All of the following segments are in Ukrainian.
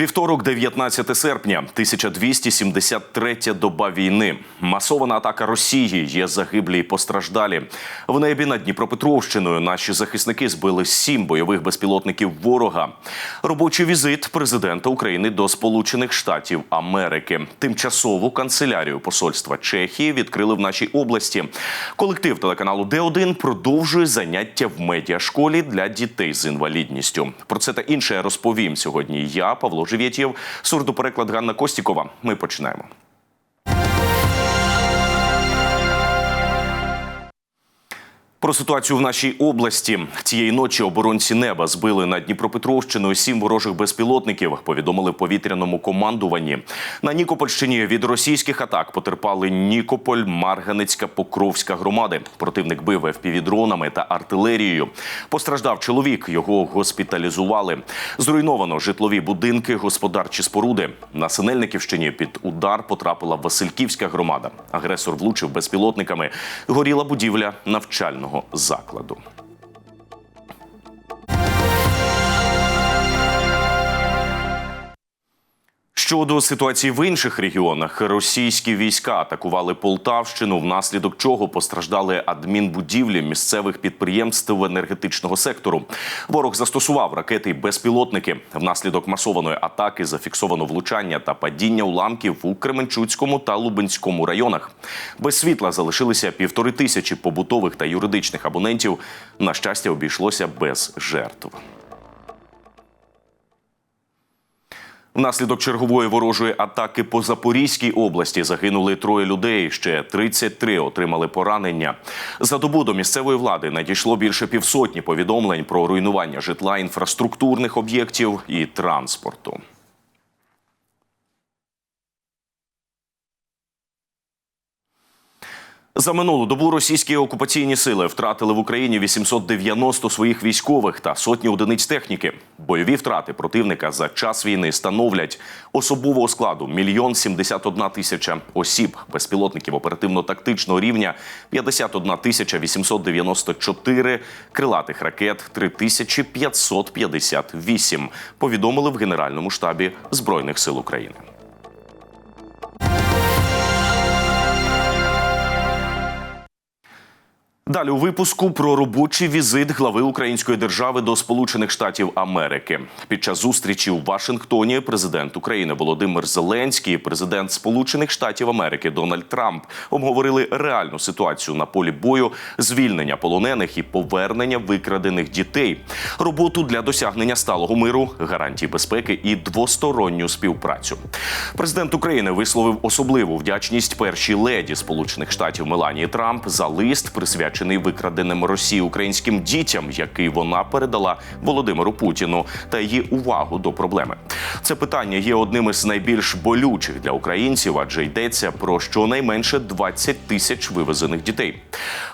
Вівторок, 19 серпня, 1273 доба війни. Масована атака Росії. Є загиблі і постраждалі. В небі над Дніпропетровщиною наші захисники збили сім бойових безпілотників ворога. Робочий візит президента України до Сполучених Штатів Америки. Тимчасову канцелярію посольства Чехії відкрили в нашій області. Колектив телеканалу Д1 продовжує заняття в медіашколі для дітей з інвалідністю. Про це та інше розповім сьогодні. Я Павло Живєтєв, сурдопереклад Ганна Костікова. Ми починаємо. Про ситуацію в нашій області цієї ночі оборонці неба збили над Дніпропетровщиною сім ворожих безпілотників. Повідомили в повітряному командуванні. На Нікопольщині від російських атак потерпали Нікополь, Марганецька, Покровська громади. Противник бив FPV-дронами та артилерією. Постраждав чоловік. Його госпіталізували. Зруйновано житлові будинки, господарчі споруди. На Синельниківщині під удар потрапила Васильківська громада. Агресор влучив безпілотниками. Горіла будівля навчального закладу. Щодо ситуації в інших регіонах, російські війська атакували Полтавщину, внаслідок чого постраждали адмінбудівлі місцевих підприємств енергетичного сектору. Ворог застосував ракети й безпілотники. Внаслідок масованої атаки зафіксовано влучання та падіння уламків у Кременчуцькому та Лубенському районах. Без світла залишилися півтори тисячі побутових та юридичних абонентів. На щастя, обійшлося без жертв. Внаслідок чергової ворожої атаки по Запорізькій області загинули троє людей. Ще 33 отримали поранення. За добу до місцевої влади надійшло більше півсотні повідомлень про руйнування житла, інфраструктурних об'єктів і транспорту. За минулу добу російські окупаційні сили втратили в Україні 890 своїх військових та сотні одиниць техніки. Бойові втрати противника за час війни становлять особового складу мільйон 71 тисяча осіб, безпілотників оперативно-тактичного рівня 51 тисяча 894, крилатих ракет 3558, повідомили в Генеральному штабі Збройних сил України. Далі у випуску про робочий візит глави Української держави до Сполучених Штатів Америки. Під час зустрічі у Вашингтоні президент України Володимир Зеленський, президент Сполучених Штатів Америки Дональд Трамп обговорили реальну ситуацію на полі бою, звільнення полонених і повернення викрадених дітей, роботу для досягнення сталого миру, гарантій безпеки і двосторонню співпрацю. Президент України висловив особливу вдячність першій леді Сполучених Штатів Меланії Трамп за лист присвячений викраденим Росії українським дітям, який вона передала Володимиру Путіну, та її увагу до проблеми. Це питання є одним із найбільш болючих для українців, адже йдеться про щонайменше 20 тисяч вивезених дітей.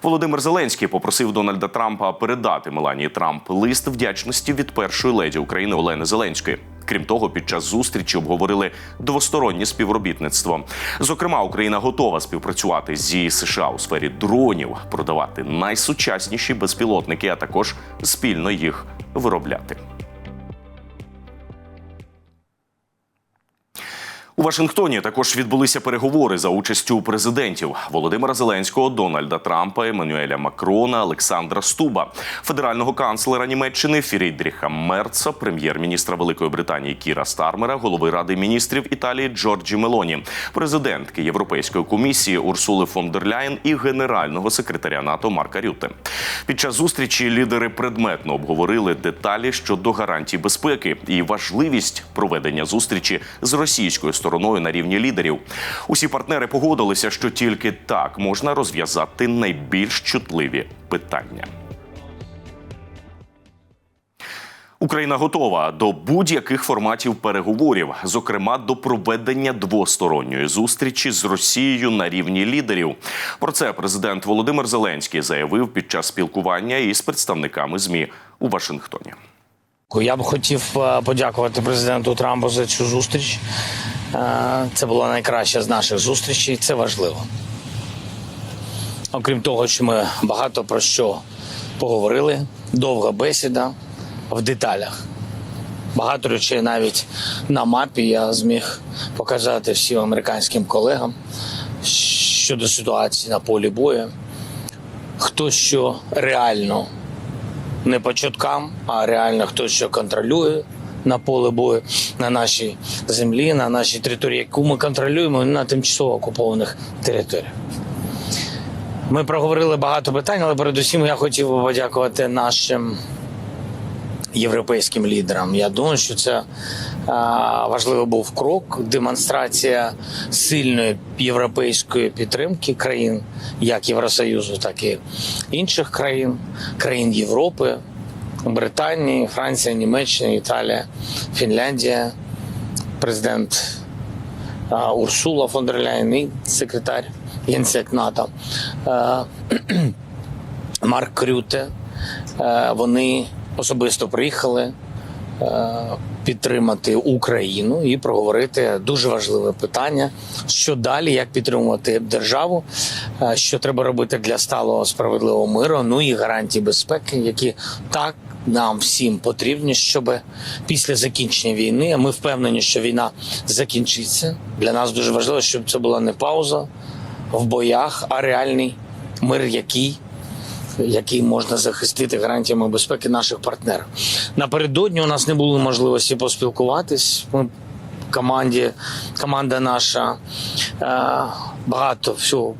Володимир Зеленський попросив Дональда Трампа передати Меланії Трамп лист вдячності від першої леді України Олени Зеленської. Крім того, під час зустрічі обговорили двостороннє співробітництво. Зокрема, Україна готова співпрацювати зі США у сфері дронів, продавати найсучасніші безпілотники, а також спільно їх виробляти. У Вашингтоні також відбулися переговори за участю президентів Володимира Зеленського, Дональда Трампа, Еммануеля Макрона, Олександра Стуба, федерального канцлера Німеччини Фірідріха Мерца, прем'єр-міністра Великої Британії Кіра Стармера, голови ради міністрів Італії Джорджі Мелоні, президентки Європейської комісії Урсули фон дер Ляєн і генерального секретаря НАТО Марка Рюте. Під час зустрічі лідери предметно обговорили деталі щодо гарантій безпеки і важливість проведення зустрічі з російською стороною на рівні лідерів. Усі партнери погодилися, що тільки так можна розв'язати найбільш чутливі питання. Україна готова до будь-яких форматів переговорів, зокрема до проведення двосторонньої зустрічі з Росією на рівні лідерів. Про це президент Володимир Зеленський заявив під час спілкування із представниками змі у Вашингтоні. Я б хотів е, подякувати президенту Трампу за цю зустріч. Це була найкраща з наших зустрічей. Це важливо. Окрім того, що ми багато про що поговорили, довга бесіда в деталях. Багато речей навіть на мапі я зміг показати всім американським колегам щодо ситуації на полі бою. Хто що реально не по чуткам, а реально хто що контролює на поле бою, на нашій землі, на нашій території, яку ми контролюємо на тимчасово окупованих територіях. Ми проговорили багато питань, але передусім я хотів би подякувати нашим європейським лідерам. Я думаю, що це важливий був крок, демонстрація сильної європейської підтримки країн, як Євросоюзу, так і інших країн, країн Європи, Британії, Франція, Німеччина, Італія, Фінляндія, президент Урсула фон дер Ляєн і секретар Генсек НАТО. Марк Крюте. Вони особисто приїхали підтримати Україну і проговорити дуже важливе питання, що далі, як підтримувати державу, що треба робити для сталого справедливого миру, ну і гарантії безпеки, які так. Нам всім потрібні, щоб після закінчення війни, ми впевнені, що війна закінчиться. Для нас дуже важливо, щоб це була не пауза в боях, а реальний мир, який який можна захистити гарантіями безпеки наших партнерів. Напередодні у нас не було можливості поспілкуватись. Ми команді, команда наша е, багато всього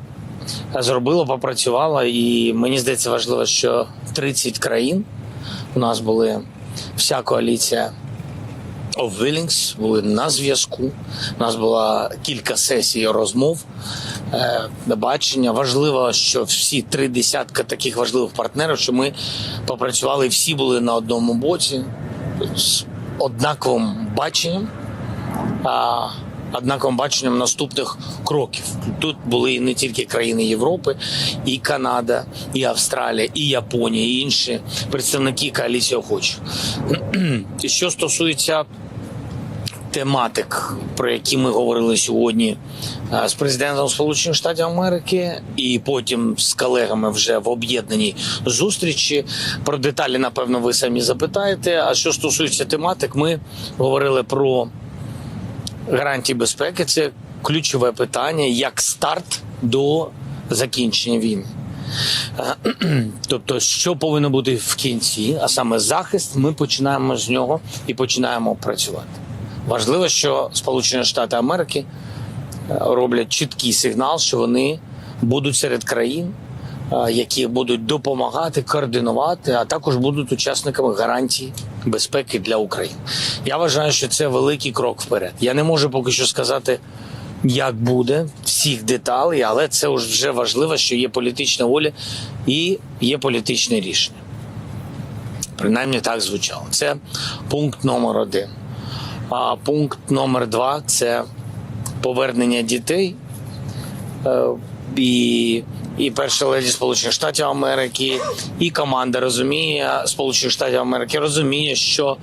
зробила, попрацювала, і мені здається важливо, що 30 країн у нас були вся коаліція of Willings були на зв'язку. У нас було кілька сесій розмов, е, бачення. Важливо, що всі три десятка таких важливих партнерів, що ми попрацювали, всі були на одному боці з однаковим баченням. Однаковим баченням наступних кроків тут були не тільки країни Європи, і Канада, і Австралія, і Японія, і інші представники коаліції охочих. Що стосується тематик, про які ми говорили сьогодні е, з президентом Сполучених Штатів Америки, і потім з колегами вже в об'єднаній зустрічі. Про деталі, напевно, ви самі запитаєте. А що стосується тематик, ми говорили про гарантії безпеки. Це ключове питання як старт до закінчення війни. Е, Тобто, що повинно бути в кінці, а саме захист, ми починаємо з нього і починаємо працювати. Важливо, що Сполучені Штати Америки е, роблять чіткий сигнал, що вони будуть серед країн, які будуть допомагати, координувати, а також будуть учасниками гарантій безпеки для України. Я вважаю, що це великий крок вперед. Я не можу поки що сказати, як буде всіх деталей, але це вже важливо, що є політична воля і є політичне рішення. Принаймні так звучало. Це пункт номер один. А пункт номер два це повернення дітей. Е, І, і перша леді Сполучених Штатів Америки, і команда розуміє Сполучених Штатів Америки розуміє, що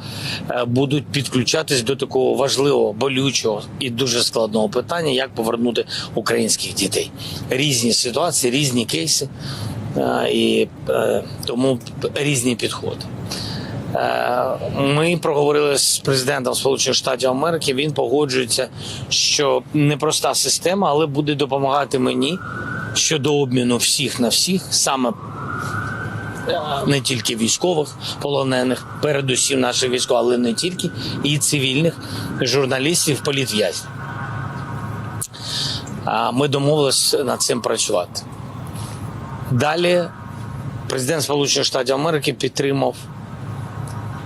е, будуть підключатись до такого важливого, болючого і дуже складного питання, як повернути українських дітей. Різні ситуації, різні кейси, е, і е, тому різні підходи. Ми проговорили з президентом Сполучених Штатів Америки. Він погоджується, що непроста система, але буде допомагати мені щодо обміну всіх на всіх, саме е, не тільки військових полонених, передусім наших військових, але не тільки, і цивільних журналістів, політв'язнів. Ми домовилися над цим працювати. Далі президент Сполучених Штатів Америки підтримав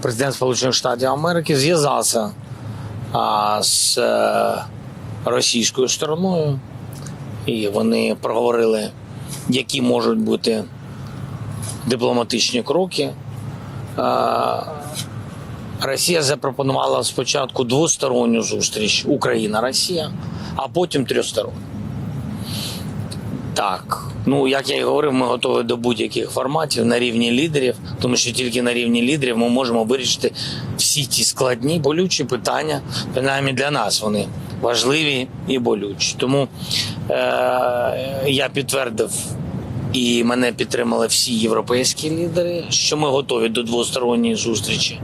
президент Сполучених Штатів Америки зв'язався з е, російською стороною, і вони проговорили, які можуть бути дипломатичні кроки. Росія запропонувала спочатку двосторонню зустріч Україна-Росія, а потім трьохсторонню. Так, ну як я і говорив, ми готові до будь-яких форматів на рівні лідерів, тому що тільки на рівні лідерів ми можемо вирішити всі ті складні болючі питання. Принаймні для нас вони важливі і болючі. Тому е- я підтвердив і мене підтримали всі європейські лідери, що ми готові до двосторонньої зустрічі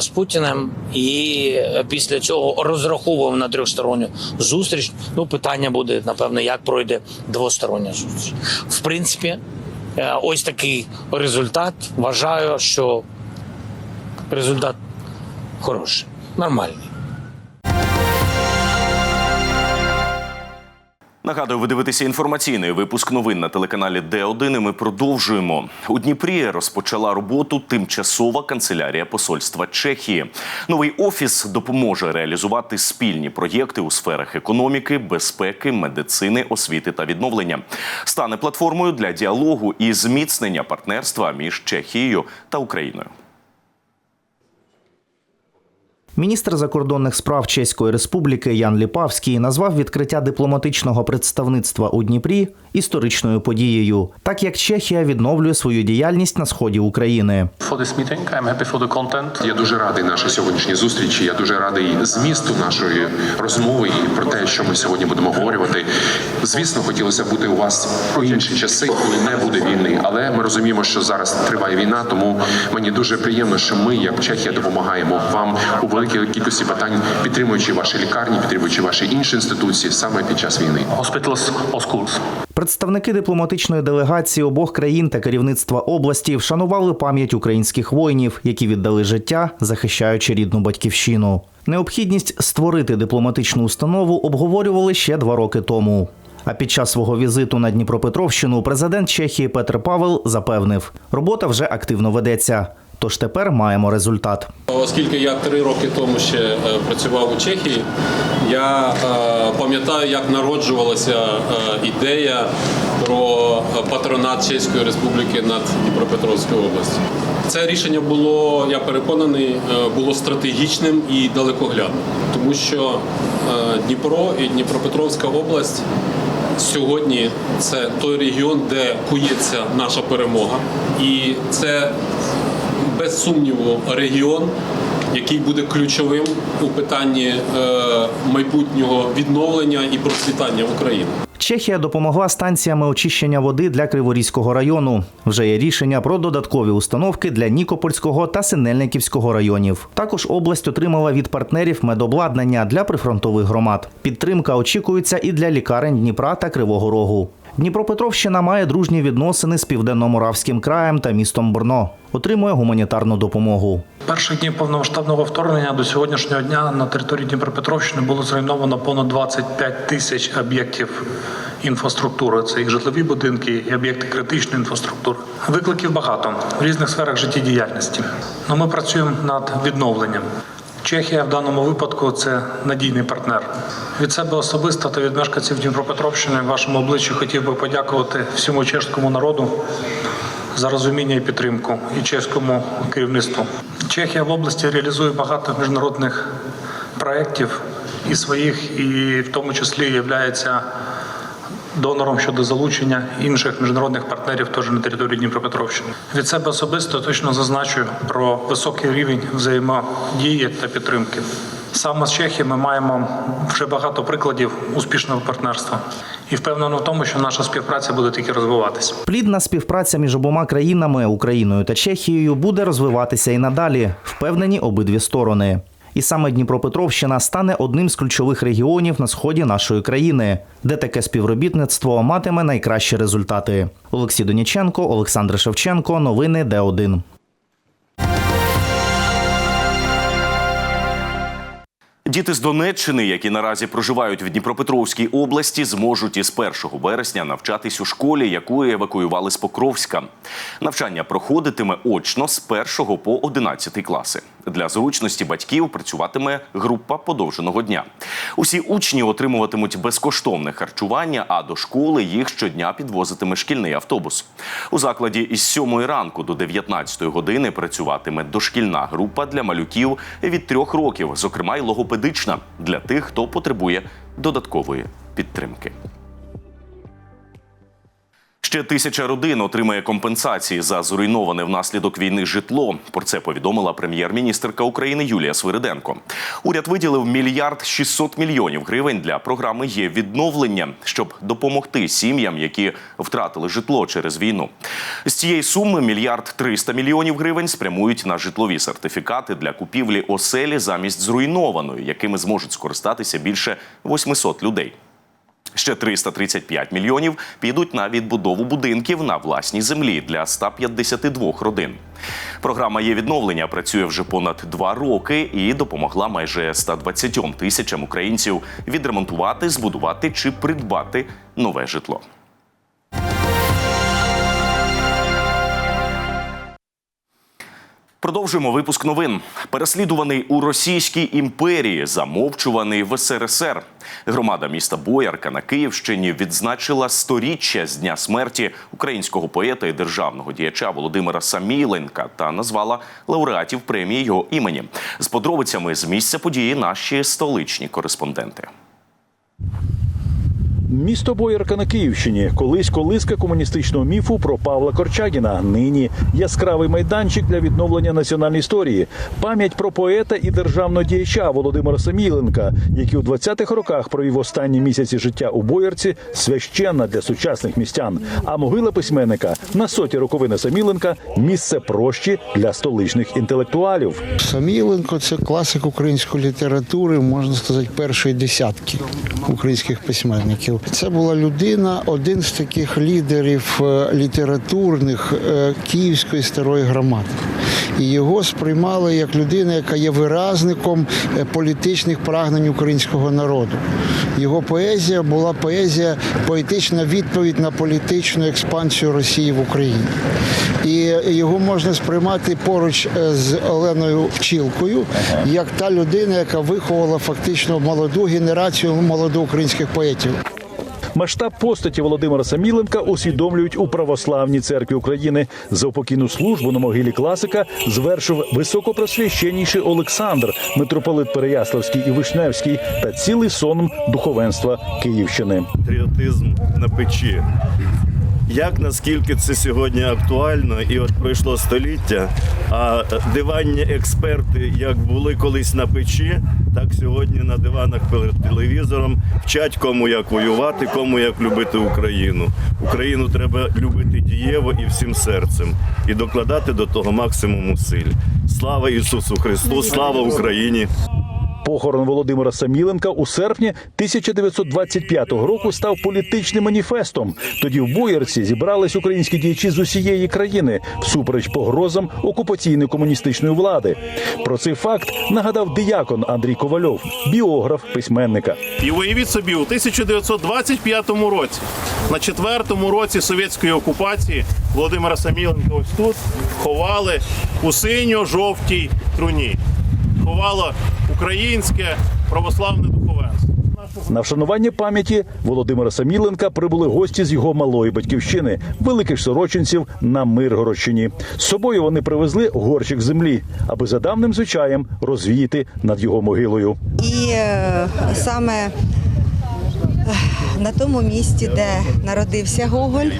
з Путіним, і після цього розраховував на трьохсторонню зустріч. Ну, питання буде напевно, як пройде двостороння зустріч. В принципі, е, ось такий результат. Вважаю, що результат хороший, нормальний. Нагадую, ви дивитеся інформаційний випуск новин на телеканалі Д1. і Ми продовжуємо у Дніпрі. Розпочала роботу тимчасова канцелярія посольства Чехії. Новий офіс допоможе реалізувати спільні проєкти у сферах економіки, безпеки, медицини, освіти та відновлення. Стане платформою для діалогу і зміцнення партнерства між Чехією та Україною. Міністр закордонних справ Чеської Республіки Ян Ліпавський назвав відкриття дипломатичного представництва у Дніпрі історичною подією, так як Чехія відновлює свою діяльність на сході України. for meeting. I'm happy for the content. Я дуже радий нашій сьогоднішній зустрічі. Я дуже радий змісту нашої розмови і про те, що ми сьогодні будемо говорювати. Звісно, хотілося бути у вас про інші часи, коли не буде війни. Але ми розуміємо, що зараз триває війна. Тому мені дуже приємно, що ми, як Чехія, допомагаємо вам у великій кількості питань, підтримуючи ваші лікарні, підтримуючи ваші інші інституції саме під час війни. Представники дипломатичної делегації обох країн та керівництва області вшанували пам'ять українських воїнів, які віддали життя, захищаючи рідну батьківщину. Необхідність створити дипломатичну установу обговорювали ще два роки тому. А під час свого візиту на Дніпропетровщину президент Чехії Петр Павел запевнив, робота вже активно ведеться. Тож тепер маємо результат. Оскільки я три роки тому ще е, працював у Чехії, я е, пам'ятаю, як народжувалася е, ідея про патронат Чеської Республіки над Дніпропетровською областю. Це рішення було, я переконаний, було стратегічним і далекоглядним, тому що Дніпро і Дніпропетровська область сьогодні це той регіон, де кується наша перемога, і це без сумніву регіон, який буде ключовим у питанні е, майбутнього відновлення і процвітання України. Чехія допомогла станціями очищення води для Криворізького району. Вже є рішення про додаткові установки для Нікопольського та Синельниківського районів. Також область отримала від партнерів медобладнання для прифронтових громад. Підтримка очікується і для лікарень Дніпра та Кривого Рогу. Дніпропетровщина має дружні відносини з південно-моравським краєм та містом Брно. Отримує гуманітарну допомогу. Перших днів повномасштабного вторгнення до сьогоднішнього дня на території Дніпропетровщини було зруйновано понад 25 тисяч об'єктів інфраструктури. Це і житлові будинки, і об'єкти критичної інфраструктури. Викликів багато в різних сферах життєдіяльності. Но ми працюємо над відновленням. Чехія в даному випадку це надійний партнер. Від себе особисто та від мешканців Дніпропетровщини в вашому обличчі хотів би подякувати всьому чеському народу за розуміння і підтримку і чеському керівництву. Чехія в області реалізує багато міжнародних проєктів і своїх, і в тому числі є донором щодо залучення інших міжнародних партнерів теж на території Дніпропетровщини. Від себе особисто точно зазначу про високий рівень взаємодії та підтримки. Саме з Чехії ми маємо вже багато прикладів успішного партнерства і впевнено в тому, що наша співпраця буде тільки розвиватися. Плідна співпраця між обома країнами Україною та Чехією буде розвиватися і надалі, впевнені обидві сторони. І саме Дніпропетровщина стане одним з ключових регіонів на сході нашої країни, де таке співробітництво матиме найкращі результати. Олексій Доніченко, Олександр Шевченко. Новини Д1. Діти з Донеччини, які наразі проживають в Дніпропетровській області, зможуть із 1 вересня навчатись у школі, яку евакуювали з Покровська. Навчання проходитиме очно з 1 по 11 класи. Для зручності батьків працюватиме група подовженого дня. Усі учні отримуватимуть безкоштовне харчування, а до школи їх щодня підвозитиме шкільний автобус. У закладі із 7 ранку до 19 години працюватиме дошкільна група для малюків від 3 років, зокрема й логопедична для тих, хто потребує додаткової підтримки. Ще тисяча родин отримає компенсації за зруйноване внаслідок війни житло. Про це повідомила прем'єр-міністерка України Юлія Свириденко. Уряд виділив мільярд 600 мільйонів гривень для програми є відновлення, щоб допомогти сім'ям, які втратили житло через війну. З цієї суми мільярд 300 мільйонів гривень спрямують на житлові сертифікати для купівлі оселі замість зруйнованої, якими зможуть скористатися більше 800 людей. Ще 335 мільйонів підуть на відбудову будинків на власній землі для 152 родин. Програма є відновлення працює вже понад два роки і допомогла майже 120 тисячам українців відремонтувати, збудувати чи придбати нове житло. Продовжуємо випуск новин. Переслідуваний у Російській імперії, замовчуваний в СРСР. Громада міста Боярка на Київщині відзначила сторіччя з дня смерті українського поета і державного діяча Володимира Саміленка та назвала лауреатів премії його імені. З подробицями з місця події наші столичні кореспонденти. Місто Боярка на Київщині, колись колиска комуністичного міфу про Павла Корчагіна. Нині яскравий майданчик для відновлення національної історії, пам'ять про поета і державного діяча Володимира Саміленка, який у 20-х роках провів останні місяці життя у Боярці, священна для сучасних містян. А могила письменника на соті роковини Саміленка місце прощі для столичних інтелектуалів. Саміленко це класик української літератури, можна сказати, першої десятки українських письменників. Це була людина, один з таких лідерів е, літературних е, київської старої громади. І його сприймали як людина, яка є виразником е, політичних прагнень українського народу. Його поезія була поезія, поетична відповідь на політичну експансію Росії в Україні. І його можна сприймати поруч з Оленою Вчілкою, як та людина, яка виховала фактично молоду генерацію молодих українських поетів. Масштаб постаті Володимира Саміленка усвідомлюють у православній церкві України. За упокійну службу на могилі класика звершив високопросвященніший Олександр, митрополит Переяславський і Вишневський та цілий сон духовенства Київщини. патріотизм на печі. Як наскільки це сьогодні актуально, і от пройшло століття, а диванні експерти, як були колись на печі, так сьогодні на диванах перед телевізором вчать кому як воювати, кому як любити Україну. Україну треба любити дієво і всім серцем, і докладати до того максимум зусиль. Слава Ісусу Христу! Слава Україні! Похорон Володимира Саміленка у серпні 1925 року став політичним маніфестом. Тоді в Боярці зібрались українські діячі з усієї країни всупереч погрозам окупаційної комуністичної влади. Про цей факт нагадав диякон Андрій Ковальов, біограф письменника. І уявіть собі, у 1925 році, на четвертому році совєтської окупації Володимира Саміленка ось тут ховали у синьо-жовтій труні. Ховало українське православне духовенство. На вшанування пам'яті Володимира Саміленка прибули гості з його малої батьківщини, великих сорочинців на Миргородщині. З собою вони привезли горщик землі, аби за давним звичаєм розвіяти над його могилою. І е, саме на тому місці, де народився Гоголь,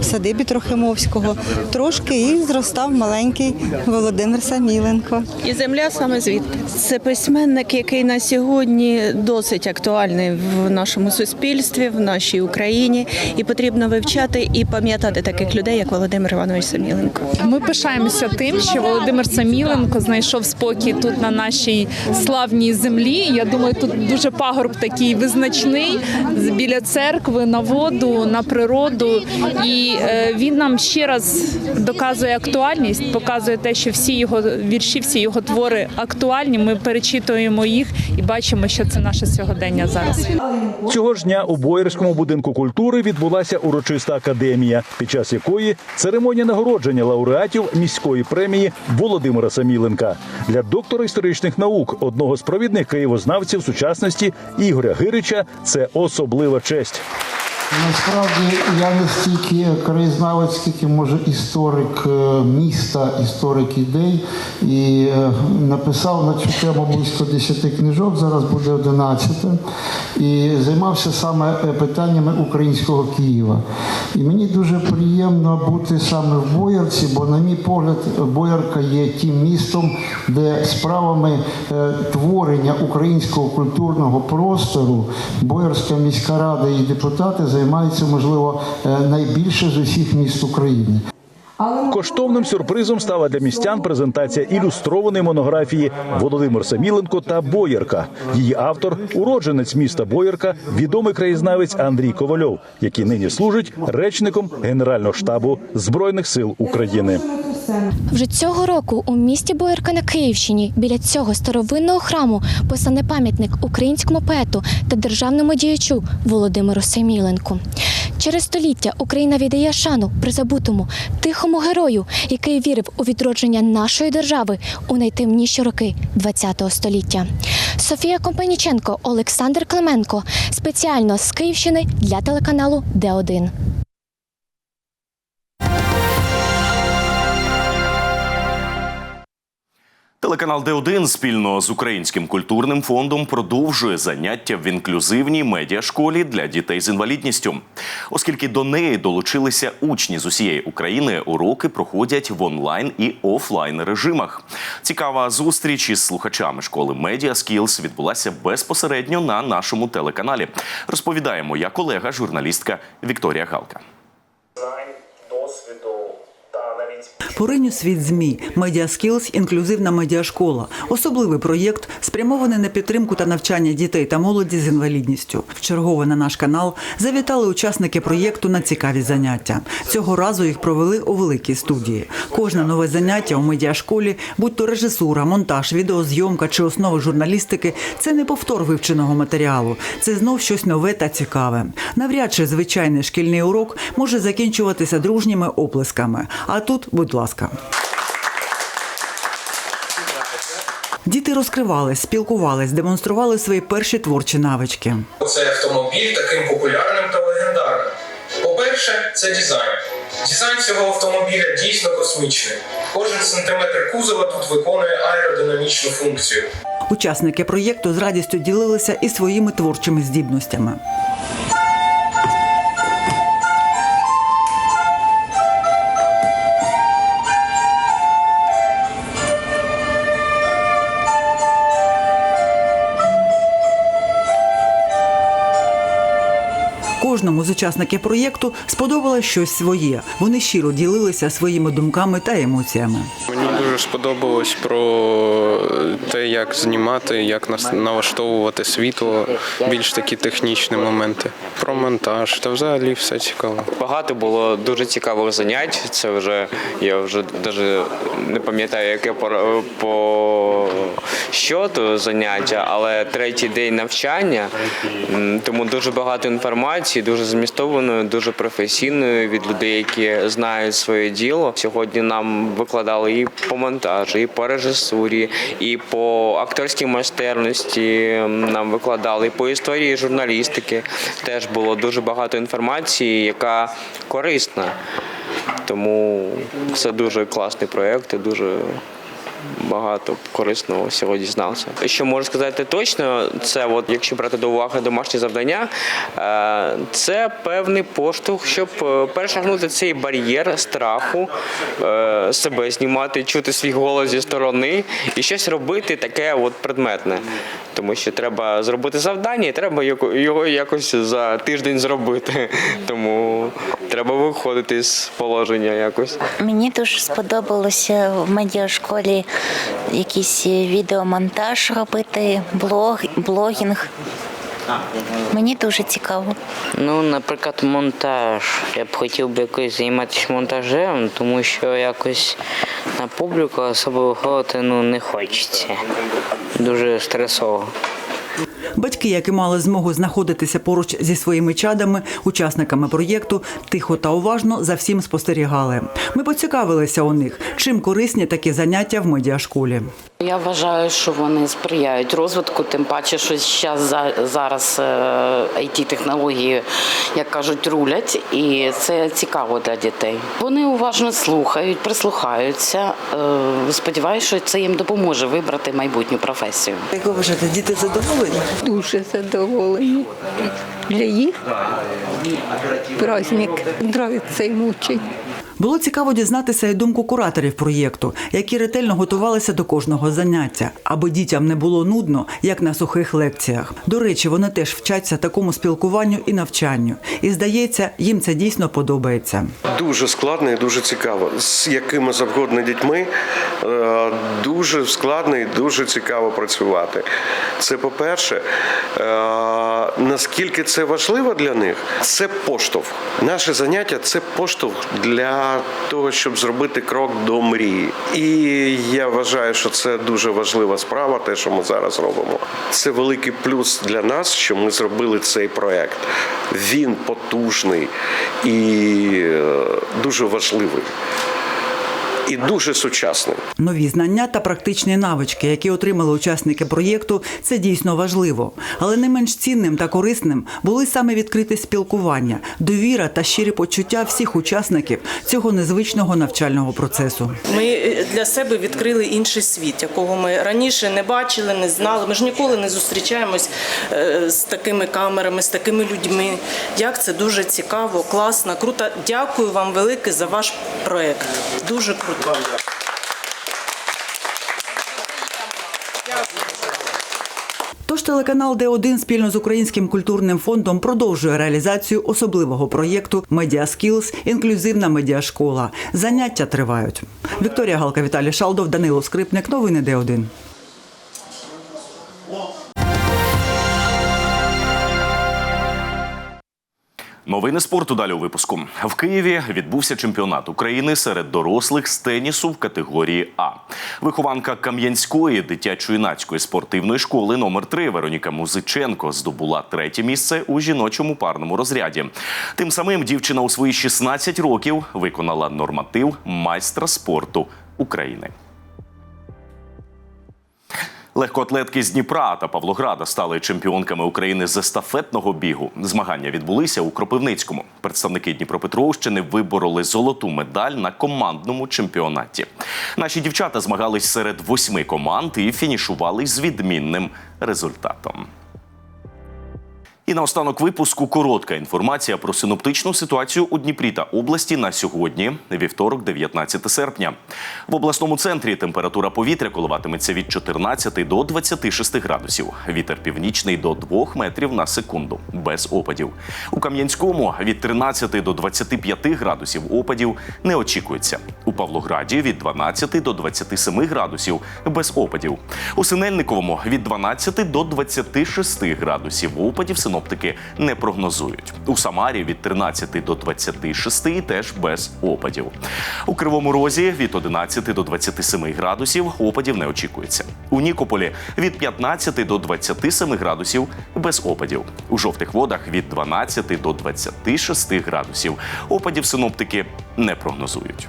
в садибі Трохимовського, трошки і зростав маленький Володимир Саміленко. І земля саме звідти. Це письменник, який на сьогодні досить актуальний в нашому суспільстві, в нашій Україні, і потрібно вивчати і пам'ятати таких людей, як Володимир Іванович Саміленко. Ми пишаємося тим, що Володимир Саміленко знайшов спокій тут на нашій славній землі. Я думаю, тут дуже пагорб такий визначний біля церкви на воду, на природу. І е, він нам ще раз доказує актуальність, показує те, що всі його вірші, всі його твори актуальні. Ми перечитуємо їх і бачимо, що це наше сьогодення зараз. Цього ж дня у Боярському будинку культури відбулася урочиста академія, під час якої церемонія нагородження лауреатів міської премії Володимира Саміленка для доктора історичних наук, одного з провідних києвознавців сучасності Ігоря Гирича. Це особлива честь. Насправді я не стільки краєзнавець, скільки може історик е, міста, історик ідей. І е, написав на цю тему близько 10 книжок, зараз буде 11. І займався саме е, питаннями українського Києва. І мені дуже приємно бути саме в Боярці, бо, на мій погляд, Боярка є тим містом, де справами творення українського культурного простору Боярська міська рада і депутати займаються, можливо, е, найбільше з усіх міст України. Коштовним сюрпризом стала для містян презентація ілюстрованої монографії Володимир Саміленко та Боярка. Її автор уродженець міста Боярка, відомий краєзнавець Андрій Ковальов, який нині служить речником Генерального штабу збройних сил України. Вже цього року у місті Боярка на Київщині біля цього старовинного храму писаний пам'ятник українському поету та державному діячу Володимиру Семіленку. Через століття Україна віддає шану призабутому тихому герою, який вірив у відродження нашої держави у найтемніші роки ХХ століття. Софія Компаніченко, Олександр Клименко спеціально з Київщини для телеканалу Д1. Телеканал Д1 спільно з Українським культурним фондом продовжує заняття в інклюзивній медіашколі для дітей з інвалідністю. Оскільки до неї долучилися учні з усієї України, уроки проходять в онлайн і офлайн режимах. Цікава зустріч із слухачами школи Media Skills відбулася безпосередньо на нашому телеканалі. Розповідає моя колега, журналістка Вікторія Галка. Поринь у світ змі Skills – інклюзивна медіашкола. Особливий проєкт, спрямований на підтримку та навчання дітей та молоді з інвалідністю. Вчергове на наш канал завітали учасники проєкту на цікаві заняття. Цього разу їх провели у великій студії. Кожне нове заняття у медіашколі, будь то режисура, монтаж, відеозйомка чи основи журналістики, це не повтор вивченого матеріалу. Це знов щось нове та цікаве. Навряд чи звичайний шкільний урок може закінчуватися дружніми оплесками. А тут, будь ласка. Діти розкривались, спілкувались, демонстрували свої перші творчі навички. Цей автомобіль таким популярним та легендарним. По-перше, це дизайн. Дизайн цього автомобіля дійсно космічний. Кожен сантиметр кузова тут виконує аеродинамічну функцію. Учасники проєкту з радістю ділилися і своїми творчими здібностями. Кожному з учасників проєкту сподобалось щось своє. Вони щиро ділилися своїми думками та емоціями. Мені дуже сподобалось про те, як знімати, як нас налаштовувати світло, більш такі технічні моменти. Про монтаж та взагалі все цікаво. Багато було дуже цікавих занять. Це вже я вже навіть не пам'ятаю, яке по, по щоту заняття, але третій день навчання. Тому дуже багато інформації, дуже змістованої, дуже професійної від людей, які знають своє діло. Сьогодні нам викладали і по монтажу, і по режисурі, і по акторській майстерності нам викладали, і по історії журналістики. Теж було дуже багато інформації, яка корисна. Тому це дуже класний проєкт і дуже багато корисного всього дізнався. Що можу сказати точно, це от, якщо брати до уваги домашні завдання, е, це певний поштовх, щоб е, перешагнути цей бар'єр страху, е, себе знімати, чути свій голос зі сторони і щось робити таке от предметне. Тому що треба зробити завдання, і треба його якось за тиждень зробити. Тому треба виходити з положення якось. Мені дуже сподобалося в медіашколі якийсь відеомонтаж робити, блог, блогінг. Мені дуже цікаво. Ну, наприклад, монтаж. Я б хотів би якось займатися монтажем, тому що якось на публіку особо виходити ну, не хочеться. Дуже стресово. Батьки, які мали змогу знаходитися поруч зі своїми чадами, учасниками проєкту, тихо та уважно за всім спостерігали. Ми поцікавилися у них, чим корисні такі заняття в медіашколі. Я вважаю, що вони сприяють розвитку, тим паче, що зараз, зараз it технології, як кажуть, рулять, і це цікаво для дітей. Вони уважно слухають, прислухаються. Е, Сподіваюся, що це їм допоможе вибрати майбутню професію. Як ви вважаєте, діти задоволені? Дуже задоволені. Для їх праздник. Нравиться їм учить. Було цікаво дізнатися і думку кураторів проєкту, які ретельно готувалися до кожного заняття, аби дітям не було нудно, як на сухих лекціях. До речі, вони теж вчаться такому спілкуванню і навчанню. І здається, їм це дійсно подобається. Дуже складно і дуже цікаво. З якими завгодно дітьми е, дуже складно і дуже цікаво працювати. Це по-перше, Е, наскільки це важливо для них, це поштовх. Наше заняття це поштовх для того, щоб зробити крок до мрії. І я вважаю, що це дуже важлива справа, те, що ми зараз робимо. Це великий плюс для нас, що ми зробили цей проект. Він потужний і е, дуже важливий. І дуже сучасний. Нові знання та практичні навички, які отримали учасники проєкту, це дійсно важливо. Але не менш цінним та корисним були саме відкрите спілкування, довіра та щирі почуття всіх учасників цього незвичного навчального процесу. Ми е, для себе відкрили інший світ, якого ми раніше не бачили, не знали. Ми ж ніколи не зустрічаємось е, з такими камерами, з такими людьми. Як це дуже цікаво, класно, круто. Дякую вам велике за ваш проект. Дуже круто. Тож телеканал Д1 спільно з Українським культурним фондом продовжує реалізацію особливого проєкту «Медіаскілз. Інклюзивна медіашкола. Заняття тривають. Вікторія Галка, Віталій Шалдов, Данило Скрипник. Новини Д1. Новини спорту далі у випуску. В Києві відбувся чемпіонат України серед дорослих з тенісу в категорії А. Вихованка Кам'янської дитячо-юнацької спортивної школи номер 3 Вероніка Музиченко здобула третє місце у жіночому парному розряді. Тим самим дівчина у свої 16 років виконала норматив майстра спорту України. Легкоатлетки з Дніпра та Павлограда стали чемпіонками України з естафетного бігу. Змагання відбулися у Кропивницькому. Представники Дніпропетровщини вибороли золоту медаль на командному чемпіонаті. Наші дівчата змагались серед восьми команд і фінішували з відмінним результатом. І наостанок випуску коротка інформація про синоптичну ситуацію у Дніпрі та області на сьогодні, вівторок, 19 серпня. В обласному центрі температура повітря коливатиметься від 14 до 26 градусів. Вітер північний до 2 метрів на секунду, без опадів. У Кам'янському від 13 до 25 градусів опадів не очікується. У Павлограді від 12 до 27 градусів без опадів. У Синельниковому від 12 до 26 градусів опадів синоптики не прогнозують. У Самарі від 13 до 26 теж без опадів. У Кривому Розі від 11 до 27 градусів опадів не очікується. У Нікополі від 15 до 27 градусів без опадів. У жовтих водах від 12 до 26 градусів. Опадів синоптики не прогнозують.